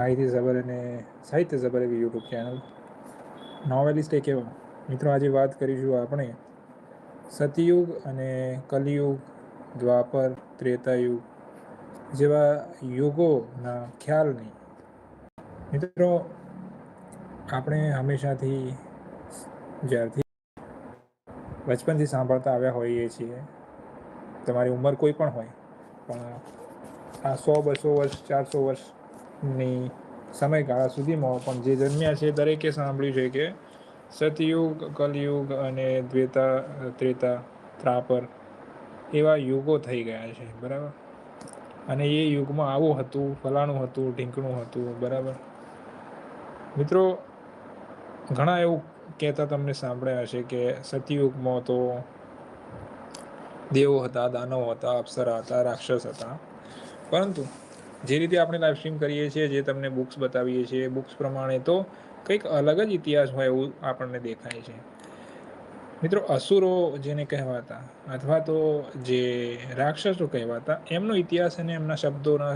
માહિતી ઝબર અને સાહિત્ય ઝબર એવી યુટ્યુબ ચેનલ નોવેલિસ્ટ એક એવા. મિત્રો, આજે વાત કરીશું આપણે સતયુગ અને કલિયુગ, દ્વાપર, ત્રેતાયુગ જેવા યુગોના ખ્યાલની. મિત્રો, આપણે હંમેશાથી જ્યારથી બચપનથી સાંભળતા આવ્યા હોઈએ છીએ. તમારી ઉંમર કોઈ પણ હોય, પણ આ સો બસો વર્ષ, ચારસો વર્ષની સમયગાળા સુધીમાં પણ જે જન્મ્યા છે, દરેકે સાંભળ્યું છે કે સતયુગ, કલયુગ અને દ્વેતા, ત્રેતા, ત્રાપર એવા યુગો થઈ ગયા છે, બરાબર? અને એ યુગમાં આવું હતું, ફલાણું હતું, ઢીંકણું હતું, બરાબર? મિત્રો, ઘણા એવું કહેતા તમને સાંભળ્યા હશે કે સતયુગમાં તો દેવો હતા, દાનવો હતા, અપ્સરા હતા, રાક્ષસ હતા. પરંતુ જે રીતે આપણે લાઈવ સ્ટ્રીમ કરીએ છીએ, જે તમને બુક્સ બતાવીએ છીએ બુક્સ પ્રમાણે તો કંઈક અલગ જ ઇતિહાસ હોય એવું આપણને દેખાય છે. મિત્રો, અસુરો જેને કહેવાતા અથવા તો જે રાક્ષસો કહેવાતા, એમનો ઇતિહાસ અને એમના શબ્દોના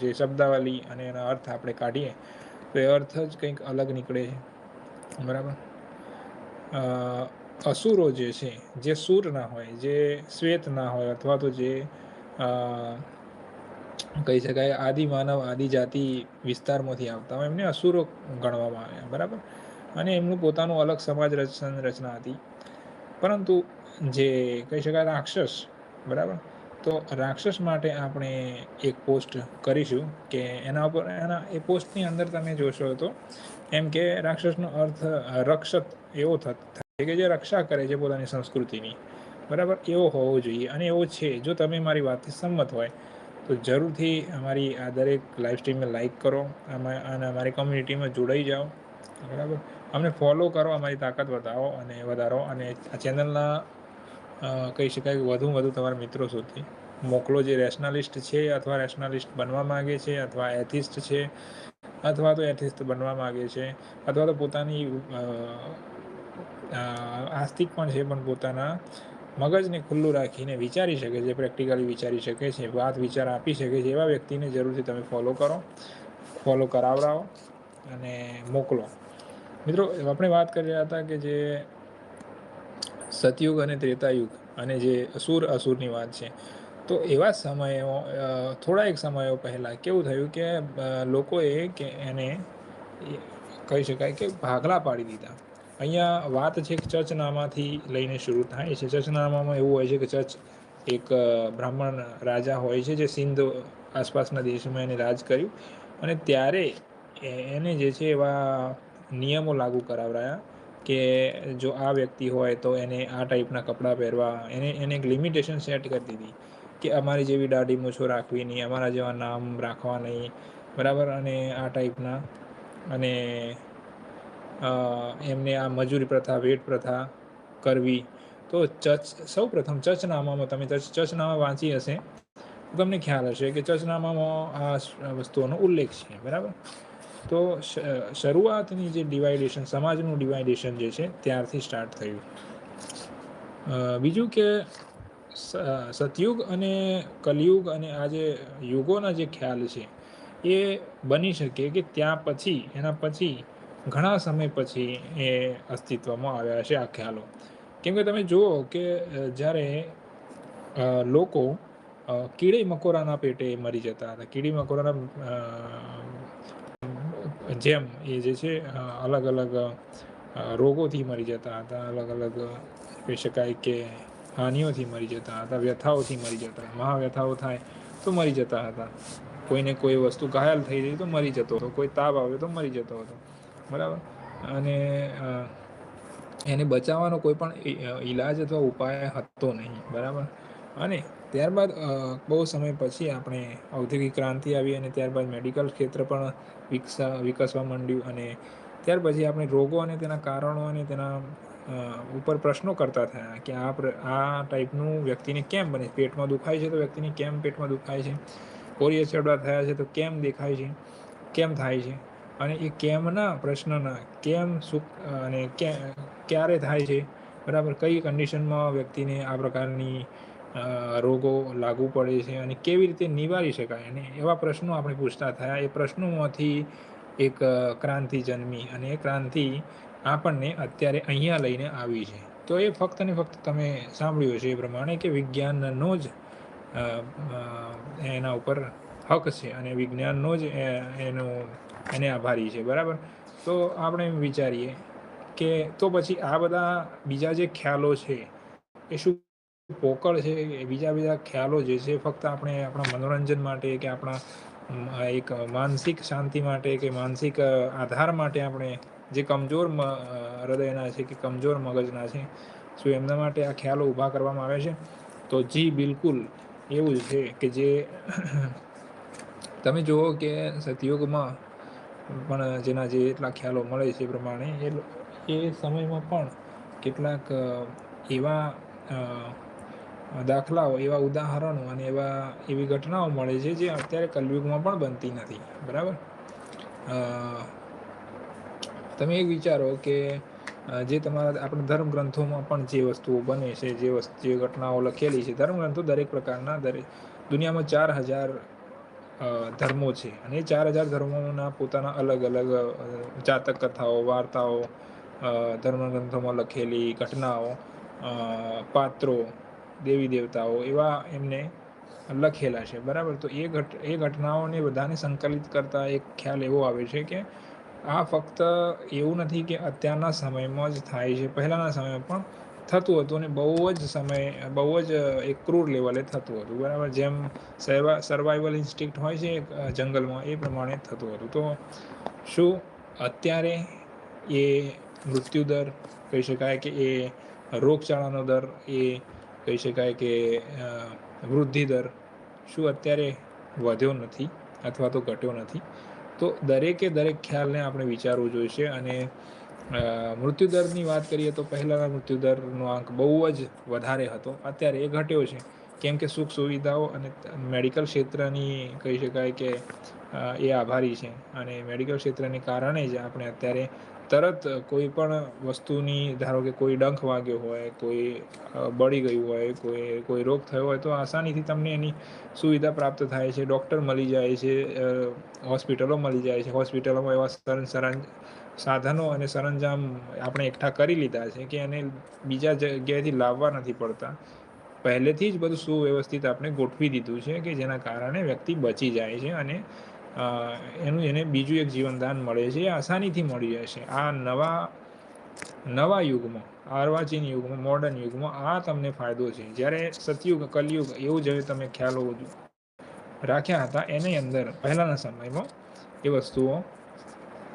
જે શબ્દાવલી અને એના અર્થ આપણે કાઢીએ, તો એ અર્થ જ કંઈક અલગ નીકળે છે. બરાબર? અસુરો જે છે, જે સૂર ના હોય, જે શ્વેત ના હોય અથવા તો જે કહી શકાય, આદિ માનવ આદિજાતિ વિસ્તારમાંથી આવતા હોય. એમને અસુરો ગણવામાં આવ્યા, બરાબર? અને એમનું પોતાનું અલગ સમાજ રચના હતી. પરંતુ જે કહી શકાય રાક્ષસ, બરાબર? તો રાક્ષસ માટે આપણે એક પોસ્ટ કરીશું કે એના ઉપર, એના, એ પોસ્ટની અંદર તમે જોશો તો એમ કે રાક્ષસનો અર્થ રક્ષત એવો થાય કે જે રક્ષા કરે છે પોતાની સંસ્કૃતિની, બરાબર? એવો હોવો જોઈએ અને એવો છે. જો તમે મારી વાતથી સંમત હોય તો જરૂરથી અમારી આ દરેક લાઈવ સ્ટ્રીમને લાઈક કરો અને અમારી કોમ્યુનિટીમાં જોડાઈ જાઓ. બરાબર? અમને ફોલો કરો, અમારી તાકાત વધારો અને વધારો અને આ ચેનલના કહી શકાય કે વધુ વધુ તમારા મિત્રો સુધી મોકલો. જે રેશનાલિસ્ટ છે અથવા રેશનાલિસ્ટ બનવા માગે છે અથવા એથિસ્ટ છે અથવા તો એથિસ્ટ બનવા માગે છે અથવા તો પોતાની આસ્તિક પણ છે પણ પોતાના મગજને ખુલ્લું રાખીને વિચારી શકે છે પ્રેક્ટિકલી વિચારી શકે છે, વાત વિચાર આપી શકે છે, એવા વ્યક્તિને જરૂરથી તમે ફોલો કરો ફોલો કરાવડાવો અને મોકલો. મિત્રો, આપણે વાત કરી રહ્યા હતા કે જે સતયુગ અને ત્રેતાયુગ અને જે અસુર અસુરની વાત છે. તો એવા સમયો થોડા એક સમયો પહેલાં કેવું થયું કે લોકોએ કે એને કહી શકાય કે ભાગલા પાડી દીધા. અહીંયા વાત છે કે ચર્ચનામાથી લઈને શરૂ થાય છે. ચર્ચનામામાં એવું હોય છે કે ચર્ચ એક બ્રાહ્મણ રાજા હોય છે જે સિંધ આસપાસના દેશમાં એને રાજ કર્યું અને ત્યારે એને જે છે એવા નિયમો લાગુ કરાવરાયા કે જો આ વ્યક્તિ હોય તો એને આ ટાઈપના કપડાં પહેરવા, એને એને એક લિમિટેશન સેટ કરી દીધી કે અમારી જેવી દાઢી મૂછો રાખવી નહીં, અમારા જેવા નામ રાખવા નહીં, બરાબર? અને આ ટાઈપના અને એમને આ મજૂરી પ્રથા, વેટ પ્રથા કરવી. તો ચર્ચ, સૌ પ્રથમ ચર્ચનામામાં, તમે ચર્ચનામા વાંચી હશે, તો તમને ખ્યાલ હશે કે ચર્ચનામામાં આ વસ્તુઓનો ઉલ્લેખ છે, બરાબર? તો શરૂઆતની જે ડિવાઇડેશન, સમાજનું ડિવાઇડેશન જે છે, ત્યારથી સ્ટાર્ટ થયું. બીજું કે સતયુગ અને કલયુગ અને આ જે યુગોના જે ખ્યાલ છે, એ બની શકે કે ત્યાં પછી, એના પછી ઘણા સમય પછી એ અસ્તિત્વમાં આવ્યા છે આ ખ્યાલો. કેમ કે તમે જુઓ કે જ્યારે લોકો કીડી મકોરાના પેટે મરી જતા હતા. કીડી મકોરાના જેમ એ જે છે અલગ અલગ રોગોથી મરી જતા હતા. અલગ અલગ કહી શકાય કે હાનિઓથી મરી જતા હતા. વ્યથાઓથી મરી જતા મહાવ્યથાઓ થાય તો મરી જતા હતા. કોઈને કોઈ વસ્તુ ઘાયલ થઈ જાય તો મરી જતો હતો. કોઈ તાવ આવે તો મરી જતો હતો. બરાબર? અને એને બચાવવાનો કોઈ પણ ઈલાજ અથવા ઉપાય હતો નહીં, બરાબર? અને ત્યારબાદ બહુ સમય પછી આપણે ઔદ્યોગિક ક્રાંતિ આવી અને ત્યારબાદ મેડિકલ ક્ષેત્ર પણ વિકસા, વિકસવા માંડ્યું અને ત્યાર પછી આપણે રોગો અને તેના કારણો અને તેના ઉપર પ્રશ્નો કરતા થયા કે આ આ ટાઈપનું વ્યક્તિને કેમ બને? પેટમાં દુખાય છે તો વ્યક્તિને કેમ પેટમાં દુખાય છે? કોરિયા ચડવા થયા છે તો કેમ દેખાય છે? કેમ થાય છે? અને એ કેમના પ્રશ્નના, કેમ શું, અને ક્યારે થાય છે? બરાબર, કઈ કન્ડિશનમાં વ્યક્તિને આ પ્રકારની રોગો લાગુ પડે છે અને કેવી રીતે નિવારી શકાય? અને એવા પ્રશ્નો આપણે પૂછતા થયા. એ પ્રશ્નોમાંથી એક ક્રાંતિ જન્મી અને એ ક્રાંતિ આપણને અત્યારે અહીંયા લઈને આવી છે. તો એ ફક્ત ને ફક્ત તમે સાંભળ્યું છે એ પ્રમાણે કે વિજ્ઞાનનો જ એના ઉપર હક છે અને વિજ્ઞાનનો જ એનો એને આભારી છે, બરાબર? તો આપણે એમ વિચારીએ કે તો પછી આ બધા બીજા જે ખ્યાલો છે, એ શું પોકળ છે? બીજા બીજા ખ્યાલો જે છે, ફક્ત આપણે આપણા મનોરંજન માટે કે આપણા એક માનસિક શાંતિ માટે કે માનસિક આધાર માટે આપણે જે કમજોર હૃદયના છે કે કમજોર મગજના છે, શું એમના માટે આ ખ્યાલો ઊભા કરવામાં આવે છે? તો જી, બિલકુલ. એવું જ છે કે જે, તમે જુઓ કે સતયુગમાં પણ જેના જે એટલા ખ્યાલો મળે છે એ પ્રમાણે એ એ સમયમાં પણ કેટલાક એવા દાખલાઓ, એવા ઉદાહરણો અને એવા એવી ઘટનાઓ મળે છે જે અત્યારે કલયુગમાં પણ બનતી નથી. બરાબર? તમે એ વિચારો કે જે તમારા આપણા ધર્મ ગ્રંથોમાં પણ જે વસ્તુઓ બને છે, જે વસ્તુ જે ઘટનાઓ લખેલી છે, ધર્મ ગ્રંથો દરેક પ્રકારના, દરેક દુનિયામાં ચાર હજાર ધર્મો છે. અને એ ચાર હજાર ધર્મોના પોતાના અલગ અલગ જાતક કથાઓ, વાર્તાઓ ધર્મ ગ્રંથોમાં લખેલી ઘટનાઓ પાત્રો, દેવી દેવતાઓ એવા એમને લખેલા છે. બરાબર? તો એ ઘટ, એ ઘટનાઓને બધાને સંકલિત કરતા એક ખ્યાલ એવો આવે છે કે આ ફક્ત એવું નથી કે અત્યારના સમયમાં જ થાય છે, પહેલાંના સમયમાં પણ થતું હતું અને બહુ જ સમય, બહુ જ એક ક્રૂર લેવલે થતું હતું. બરાબર? જેમ સર્વાઈવલ ઇન્સ્ટિક્ટ હોય છે જંગલમાં, એ પ્રમાણે થતું હતું. તો શું અત્યારે એ મૃત્યુ દર કહી શકાય કે એ રોગચાળાનો દર, એ કહી શકાય કે વૃદ્ધિ દર, શું અત્યારે વધ્યો નથી અથવા તો ઘટ્યો નથી? તો દરેકે દરેક ખ્યાલને આપણે વિચારવું જોઈશે અને મૃત્યુદરની વાત કરીએ તો પહેલાંના મૃત્યુદરનો આંક બહુ જ વધારે હતો. અત્યારે એ ઘટ્યો છે. કેમ કે સુખ સુવિધાઓ અને મેડિકલ ક્ષેત્રની કહી શકાય કે એ આભારી છે. અને મેડિકલ ક્ષેત્રને કારણે જ આપણે અત્યારે તરત કોઈ પણ વસ્તુની, ધારો કે કોઈ ડંખ વાગ્યો હોય, કોઈ બળી ગયું હોય, કોઈ કોઈ રોગ થયો હોય, તો આસાનીથી તમને એની સુવિધા પ્રાપ્ત થાય છે. ડૉક્ટર મળી જાય છે હોસ્પિટલો મળી જાય છે. હોસ્પિટલોમાં એવા સરં સરંજ સાધનો અને સરંજામ આપણે એકઠા કરી લીધા છે કે એને બીજા જગ્યાએથી લાવવા નથી પડતા. પહેલેથી જ બધું સુવ્યવસ્થિત આપણે ગોઠવી દીધું છે કે જેના કારણે વ્યક્તિ બચી જાય છે અને એનું એને બીજું એક જીવનદાન મળે છે, એ આસાનીથી મળી જાય છે આ નવા નવા યુગમાં આર્વાચીન યુગમાં મોડર્ન યુગમાં આ તમને ફાયદો છે. જ્યારે સતયુગ, કલયુગ એવું જ તમે ખ્યાલો રાખ્યા હતા એની અંદર પહેલાંના સમયમાં એ વસ્તુઓ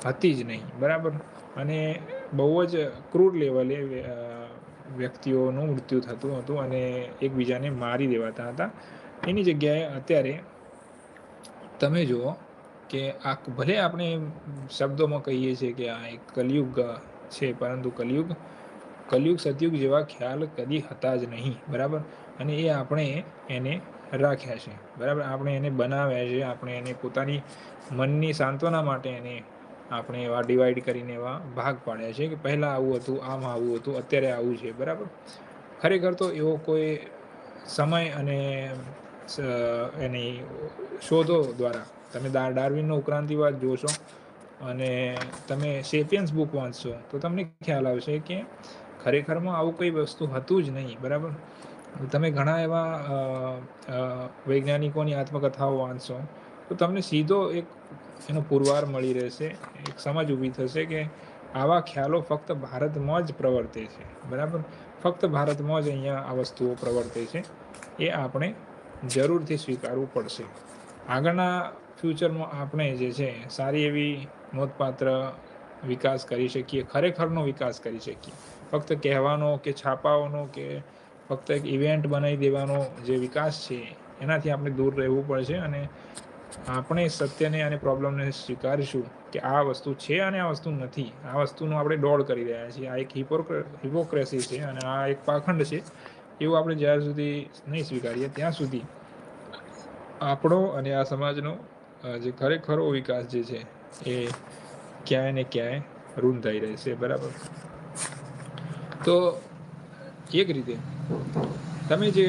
હતી જ નહીં, બરાબર? અને બહુ જ ક્રૂર લેવલે વ્યક્તિઓનું મૃત્યુ થતું હતું અને એકબીજાને મારી દેવાતા હતા. એની જગ્યાએ અત્યારે તમે જુઓ કે આ ભલે આપણે શબ્દોમાં કહીએ છીએ કે આ એક કલયુગ છે, પરંતુ કલયુગ કલયુગ સતયુગ જેવા ખ્યાલ કદી હતા જ નહીં, બરાબર? અને એ આપણે એને રાખ્યા છે, બરાબર? આપણે એને બનાવ્યા છે, આપણે એને પોતાની મનની સાંત્વના માટે એને આપણે એવા ડિવાઈડ કરીને એવા ભાગ પાડ્યા છે કે પહેલાં આવું હતું, આમ આવું હતું, અત્યારે આવું છે, બરાબર? ખરેખર તો એવો કોઈ સમય અને એની શોધો દ્વારા તમે ડાર્વિનનો ઉક્રાંતિવાદ જોશો અને તમે સેપિયન્સ બુક વાંચશો, તો તમને ખ્યાલ આવશે કે ખરેખરમાં આવું કોઈ વસ્તુ હતું જ નહીં, બરાબર? તમે ઘણા એવા વૈજ્ઞાનિકોની આત્મકથાઓ વાંચશો, તો તમને સીધો એક એનો પુરવાર મળી રહેશે. એક સમજ ઊભી થશે કે આવા ખ્યાલો ફક્ત ભારતમાં જ પ્રવર્તે છે. બરાબર? ફક્ત ભારતમાં જ અહીંયા આ વસ્તુઓ પ્રવર્તે છે. એ આપણે જરૂરથી સ્વીકારવું પડશે. આગળના ફ્યુચરમાં આપણે જે છે, સારી એવી નોંધપાત્ર વિકાસ કરી શકીએ, ખરેખરનો વિકાસ કરી શકીએ. ફક્ત કહેવાનો કે છાપાઓનો કે ફક્ત એક ઇવેન્ટ બનાવી દેવાનો જે વિકાસ છે, એનાથી આપણે દૂર રહેવું પડશે અને આપણે સત્યને અને પ્રોબ્લેમને સ્વીકારીશું કે આ વસ્તુ છે અને આ વસ્તુ નથી. આ વસ્તુનો આપણે દોડ કરી રહ્યા છીએ. આ એક હિપોક્રે હિપોક્રેસી છે અને આ એક પાખંડ છે. એવું આપણે જ્યાં સુધી નહીં સ્વીકારીએ ત્યાં સુધી આપણો અને આ સમાજનો જે ખરેખરો વિકાસ જે છે એ ક્યાંય ને ક્યાંય રૂંધાઈ રહેશે બરાબર? તો એક રીતે તમે જે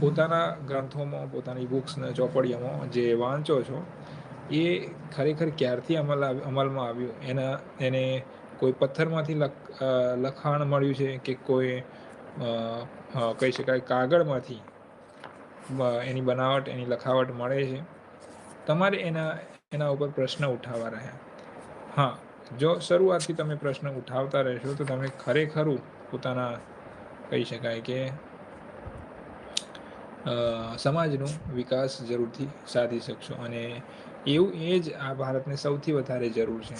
પોતાના ગ્રંથોમાં, પોતાની બુક્સને ચોપડીઓમાં જે વાંચો છો, એ ખરેખર ક્યારથી અમલ અમલમાં આવ્યું? એના, એને કોઈ પથ્થરમાંથી લખ લખાણ મળ્યું છે કે કોઈ કહી શકાય કાગળમાંથી એની બનાવટ, એની લખાવટ મળે છે? તમારે એના એના ઉપર પ્રશ્ન ઉઠાવવા રહ્યા. હા, જો શરૂઆતથી તમે પ્રશ્ન ઉઠાવતા રહેશો તો તમે ખરેખરું પોતાના, કહી શકાય કે સમાજનો વિકાસ જરૂરથી સાધી શકશો અને એવું એ જ આ ભારતને સૌથી વધારે જરૂર છે.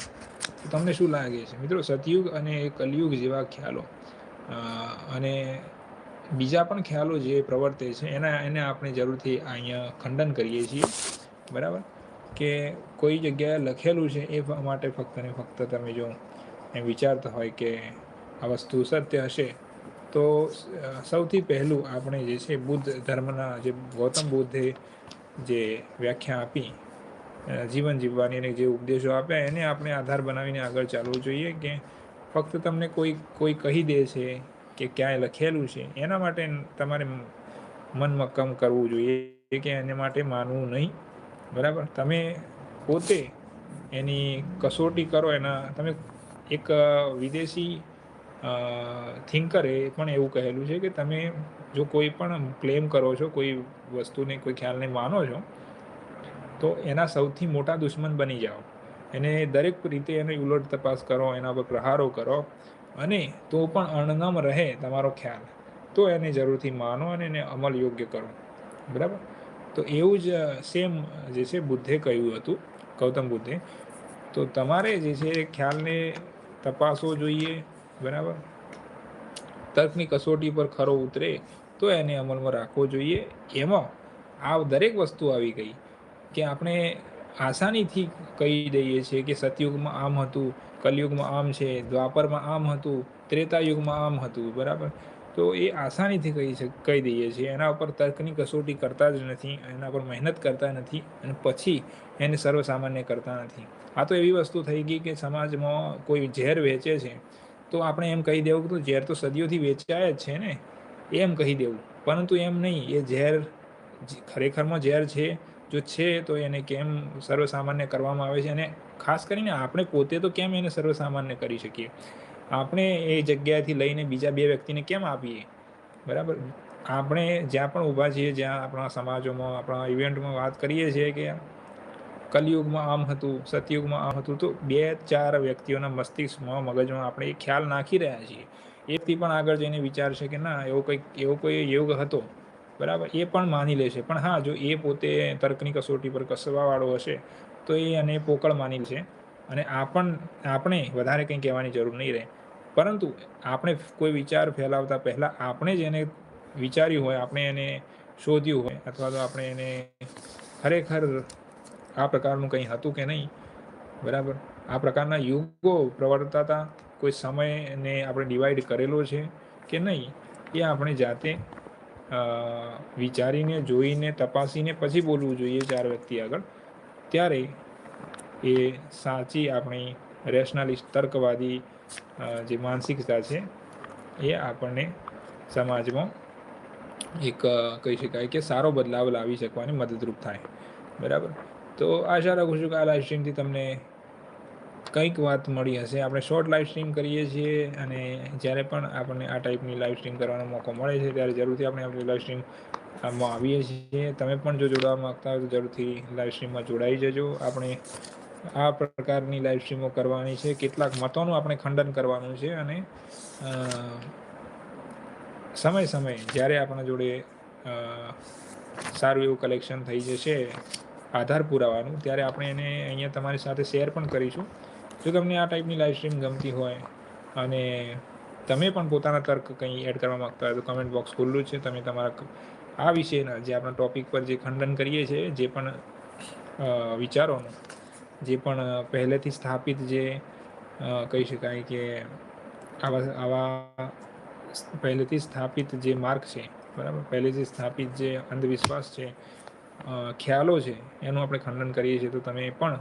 તમને શું લાગે છે? મિત્રો, સતયુગ અને કલયુગ જેવા ખ્યાલો અને બીજા પણ ખ્યાલો જે પ્રવર્તે છે, એના, એને આપણે જરૂરથી અહીંયા ખંડન કરીએ છીએ. બરાબર? કે કોઈ જગ્યાએ લખેલું છે એ માટે ફક્ત ને ફક્ત તમે જો વિચારતા હોય કે આ વસ્તુ સત્ય હશે તો સૌથી પહેલું આપણે જે છે બુદ્ધ ધર્મના જે ગૌતમ બુદ્ધે જે વ્યાખ્યા આપી જીવન જીવવાની અને જે ઉપદેશો આપ્યા, એને આપણે આધાર બનાવીને આગળ ચાલવું જોઈએ કે ફક્ત તમને કોઈ કોઈ કહી દે છે કે ક્યાંય લખેલું છે, એના માટે તમારે મનમક્કમ કરવું જોઈએ કે એને માટે માનવું નહીં. બરાબર? તમે પોતે એની કસોટી કરો એના, તમે એક વિદેશી થિંકરે પણ એવું કહેલું છે કે તમે જો કોઈ પણ ક્લેમ કરો છો, કોઈ વસ્તુને, કોઈ ખ્યાલને માનો છો, તો એના સૌથી મોટા દુશ્મન બની જાઓ. એને દરેક રીતે એને ઉલટ તપાસ કરો, એના પર પ્રહારો કરો અને તો પણ અણગમ રહે તમારો ખ્યાલ. તો એને જરૂરથી માનો અને એને અમલ યોગ્ય કરો. બરાબર? તો એવું જ સેમ જે છે બુદ્ધે કહ્યું હતું, ગૌતમ બુદ્ધે. તો તમારે જે છે ખ્યાલને તપાસવો જોઈએ બરાબર? તર્કની કસોટી પર ખરો ઉતરે તો એને અમલમાં રાખવો જોઈએ. એમાં આ દરેક વસ્તુ આવી ગઈ કે આપણે આસાનીથી કહી દઈએ છીએ કે સતયુગમાં આમ હતું, કલયુગમાં આમ છે, દ્વાપરમાં આમ હતું, ત્રેતાયુગમાં આમ હતું, બરાબર? તો એ આસાનીથી કહી કહી દઈએ છીએ. એના ઉપર તર્કની કસોટી કરતા જ નથી, એના પર મહેનત કરતા નથી અને પછી એને સર્વસામાન્ય કરતા નથી. આ તો એવી વસ્તુ થઈ ગઈ કે સમાજમાં કોઈ ઝેર વેચે છે તો આપણે એમ કહી દેવું કે ઝેર તો સદીઓથી વેચાય જ છે ને. એમ કહી દેવું. પરંતુ એમ નહીં, એ ઝેર ખરેખરમાં ઝેર છે, જો છે તો એને કેમ સર્વસામાન્ય કરવામાં આવે છે? અને ખાસ કરીને આપણે પોતે તો કેમ એને સર્વસામાન્ય કરી શકીએ? આપણે એ જગ્યાએથી લઈને બીજા બે વ્યક્તિને કેમ આપીએ? બરાબર? આપણે જ્યાં પણ ઊભા છીએ, જ્યાં આપણા સમાજોમાં, આપણા ઇવેન્ટમાં વાત કરીએ છીએ કે કલયુગમાં આમ હતું, સતયુગમાં આમ હતું, તો બે ચાર વ્યક્તિઓના મસ્તિષ્કમાં, મગજમાં આપણે એ ખ્યાલ નાખી રહ્યા છીએ. એકથી પણ આગળ જઈને વિચારશે કે ના, એવો કંઈક, એવો કોઈ યુગ હતો. બરાબર? એ પણ માની લેશે. પણ હા, જો એ પોતે તર્કની કસોટી પર કસવાવાળો હશે, તો એ અને પોકળ માની લેશે. અને આપણ આપણે વધારે કંઈ કહેવાની જરૂર નહીં રહે. પરંતુ આપણે કોઈ વિચાર ફેલાવતા પહેલાં આપણે જ એને વિચાર્યું હોય, આપણે એને શોધ્યું હોય, અથવા તો આપણે એને ખરેખર આ પ્રકારનું કંઈ હતું કે નહીં? બરાબર. આ પ્રકારના યુગો પ્રવર્તતા હતા. કોઈ સમયને આપણે ડિવાઈડ કરેલો છે કે નહીં? એ આપણે જાતે વિચારીને, જોઈને, તપાસીને પછી બોલવું જોઈએ ચાર વ્યક્તિ આગળ. ત્યારે એ સાચી આપણી રેશનાલિસ્ટ તર્કવાદી જે માનસિકતા છે એ આપણને સમાજમાં એક કહી શકાય કે સારો બદલાવ લાવી શકવાની મદદરૂપ થાય. બરાબર? તો આશા રાખું છું કે આ લાઈવ સ્ટ્રીમથી તમને કંઈક વાત મળી હશે. આપણે શોર્ટ લાઈવ સ્ટ્રીમ કરીએ છીએ અને જ્યારે પણ આપણને આ ટાઈપની લાઈવ સ્ટ્રીમ કરવાનો મોકો મળે છે, ત્યારે જરૂરથી આપણે આપણી લાઈવ સ્ટ્રીમમાં આવીએ છીએ. તમે પણ જો જોડાવા માગતા હોય તો જરૂરથી લાઈવ સ્ટ્રીમમાં જોડાઈ જજો. આપણે આ પ્રકારની લાઈવ સ્ટ્રીમો કરવાની છે. કેટલાક મતોનું આપણે ખંડન કરવાનું છે અને સમય સમય જ્યારે આપણા જોડે સારું એવું કલેક્શન થઈ જશે આધાર પુરાવાનું, ત્યારે આપણે એને અહીંયા તમારી સાથે શેર પણ કરીશું. જો તમને આ ટાઈપની લાઈવ સ્ટ્રીમ ગમતી હોય અને તમે પણ પોતાના તર્ક કંઈ એડ કરવા માગતા હોય તો કમેન્ટ બોક્સ ખુલ્લું છે. તમે તમારા આ વિષયના જે આપણા ટોપિક પર જે ખંડન કરીએ છીએ, જે પણ વિચારોનું, જે પણ પહેલેથી સ્થાપિત જે કહી શકાય કે આવા આવા પહેલેથી સ્થાપિત જે માર્ક છે, બરાબર? પહેલેથી સ્થાપિત જે અંધવિશ્વાસ છે ખ્યાલો છે, એનું આપણે ખંડન કરીએ છીએ, તો તમે પણ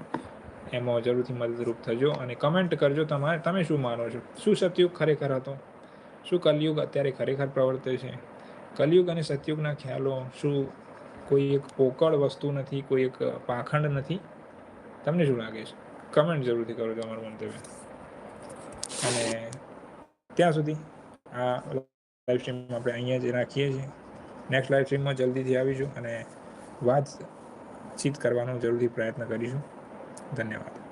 એમાં જરૂરથી મદદરૂપ થજો અને કમેન્ટ કરજો તમારે, તમે શું માનો છો? શું સતયુગ ખરેખર હતો? શું કલયુગ અત્યારે ખરેખર પ્રવર્તે છે? કલયુગ અને સતયુગના ખ્યાલો, શું કોઈ એક પોકળ વસ્તુ નથી, કોઈ એક પાખંડ નથી? તમને શું લાગે છે? કમેન્ટ જરૂરથી કરો તમારું મંતવ્ય અને ત્યાં સુધી આ લાઈવ સ્ટ્રીમ આપણે અહીંયા જ રાખીએ છીએ. નેક્સ્ટ લાઈવ સ્ટ્રીમમાં જલ્દીથી આવીશું અને વાતચીત કરવાનો જરૂરી પ્રયત્ન કરીશું. ધન્યવાદ.